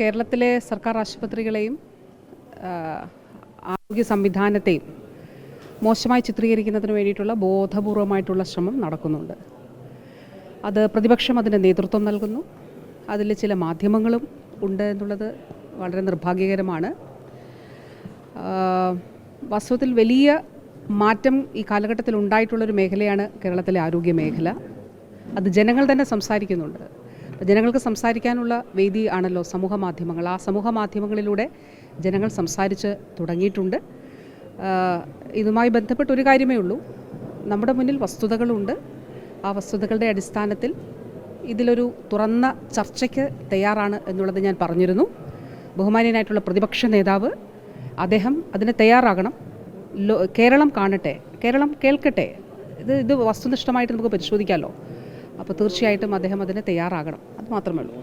കേരളത്തിലെ സർക്കാർ ആശുപത്രികളെയും ആരോഗ്യ സംവിധാനത്തെയും മോശമായി ചിത്രീകരിക്കുന്നതിന് വേണ്ടിയിട്ടുള്ള ബോധപൂർവമായിട്ടുള്ള ശ്രമം നടക്കുന്നുണ്ട്. അത് പ്രതിപക്ഷം അതിന് നേതൃത്വം നൽകുന്നു. അതിൽ ചില മാധ്യമങ്ങളും ഉണ്ട് എന്നുള്ളത് വളരെ നിർഭാഗ്യകരമാണ്. വാസ്തവത്തിൽ വലിയ മാറ്റം ഈ കാലഘട്ടത്തിൽ ഉണ്ടായിട്ടുള്ളൊരു മേഖലയാണ് കേരളത്തിലെ ആരോഗ്യ മേഖല. അത് ജനങ്ങൾ തന്നെ സംസാരിക്കുന്നുണ്ട്. ജനങ്ങൾക്ക് സംസാരിക്കാനുള്ള വേദി ആണല്ലോ സമൂഹ മാധ്യമങ്ങൾ. ആ സമൂഹ മാധ്യമങ്ങളിലൂടെ ജനങ്ങൾ സംസാരിച്ച് തുടങ്ങിയിട്ടുണ്ട്. ഇതുമായി ബന്ധപ്പെട്ട ഒരു കാര്യമേ ഉള്ളൂ. നമ്മുടെ മുന്നിൽ വസ്തുതകളുണ്ട്. ആ വസ്തുതകളുടെ അടിസ്ഥാനത്തിൽ ഇതിലൊരു തുറന്ന ചർച്ചയ്ക്ക് തയ്യാറാണ് എന്നുള്ളത് ഞാൻ പറഞ്ഞിരുന്നു. ബഹുമാനീയനായിട്ടുള്ള പ്രതിപക്ഷ നേതാവ് അദ്ദേഹം അതിന് തയ്യാറാകണം. കേരളം കാണട്ടെ കേരളം കേൾക്കട്ടെ. ഇത് ഇത് വസ്തുനിഷ്ഠമായിട്ട് നമുക്ക് പരിശോധിക്കാമല്ലോ അപ്പോൾ തീർച്ചയായിട്ടും അദ്ദേഹം അതിന് തയ്യാറാകണം. അത് മാത്രമേ ഉള്ളൂ.